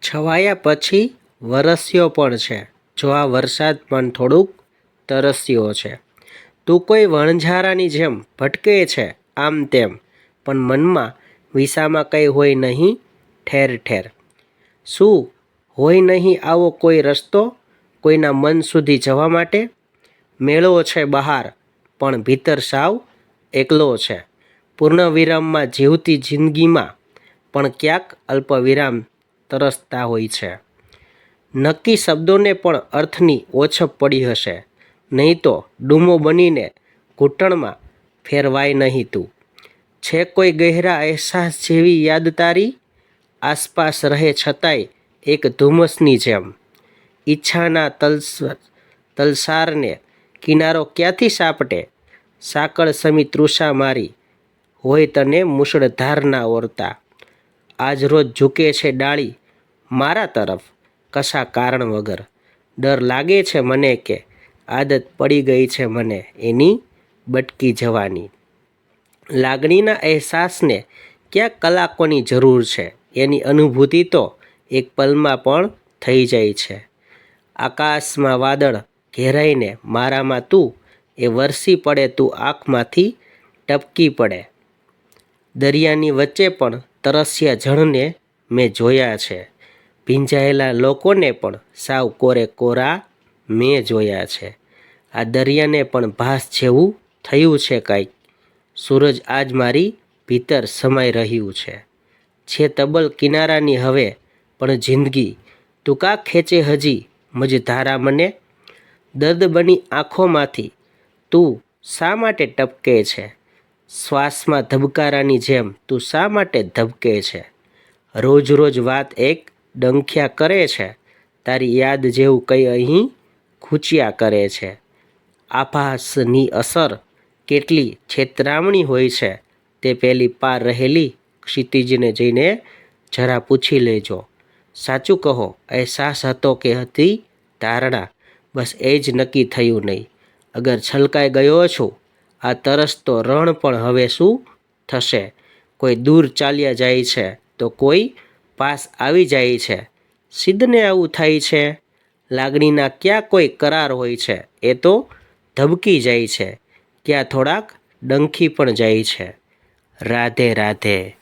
છવાયા પછી વરસ્યો પણ છે. જો આ વરસાદ પણ થોડુંક તરસ્યો છે. તું કોઈ વણઝારાની જેમ ભટકે છે, આમ તેમ. પણ મનમાં વિસામાં કંઈ હોય નહીં, ઠેર ઠેર. શું હોય નહીં આવો કોઈ રસ્તો કોઈના મન સુધી જવા માટે? મેળો છે બહાર, પણ ભીતર સાવ એકલો છે. પૂર્ણ વિરામમાં જીવતી જિંદગીમાં પણ ક્યાંક અલ્પવિરામ તરસતા હોય છે. નક્કી શબ્દોને પણ અર્થની ઓછપ પડી હશે. નહીં તો ડૂમો બનીને ઘૂંટણમાં ફેરવાય નહીં તું. છે કોઈ ગહેરા અહેસાસ જેવી યાદ તારી આસપાસ રહે છતાંય એક ધુમ્મસની જેમ. ઈચ્છાના તલસ, તલસારને કિનારો ક્યાંથી સાપટે? સાકળ સમી તૃષા મારી હોય તને મુશળધારના ઓરતા. આજ રોજ ઝૂકે છે ડાળી મારા તરફ કશા કારણ વગર. ડર લાગે છે મને કે આદત પડી ગઈ છે મને એની બટકી જવાની. લાગણીના અહેસાસને ક્યાં કલાકોની જરૂર છે. એની અનુભૂતિ તો એક પલમાં પણ થઈ જાય છે. આકાશમાં વાદળ ઘેરાઈને મારામાં તું એ વરસી પડે, તું આંખમાંથી ટપકી પડે. દરિયાની વચ્ચે પણ તરસ્યા જળને મેં જોયા છે. ભીંજાયેલા લોકોને પણ સાવ કોરે કોરા મેં જોયા છે. આ દરિયાને પણ ભાસ જેવું થયું છે કાંઈક. સૂરજ આજ મારી ભીતર સમાઈ રહ્યું છે. છે તબલ કિનારાની હવે, પણ જિંદગી તું કા ખેંચે હજી મજ ધારા મને. દર્દ બની આંખોમાંથી, તું શા માટે ટપકે છે? શ્વાસમાં ધબકારાની જેમ તું શા માટે ધબકે છે? રોજ રોજ વાત એક ડંખ્યા કરે છે, તારી યાદ જેવું કંઈ અહીં ખૂચ્યા કરે છે. આભાસની અસર કેટલી છેતરામણી હોય છે, તે પેલી પાર રહેલી ક્ષિતિજને જઈને જરા પૂછી લેજો. સાચું કહો, અહેસાસ હતો કે હતી ધારણા, બસ એ જ નક્કી થયું નહીં. અગર છલકાઈ ગયો છું, આ તરસ તો રણ પણ હવે શું થશે? કોઈ દૂર ચાલ્યા જાય છે તો કોઈ પાસ આવી જાય છે. સિદ્ધને આવું થાય છે. લાગણીના ક્યાં કોઈ કરાર હોય છે, એ તો ધબકી જાય છે. ક્યાં થોડાક ડંખી પણ જાય છે. રાધે રાધે.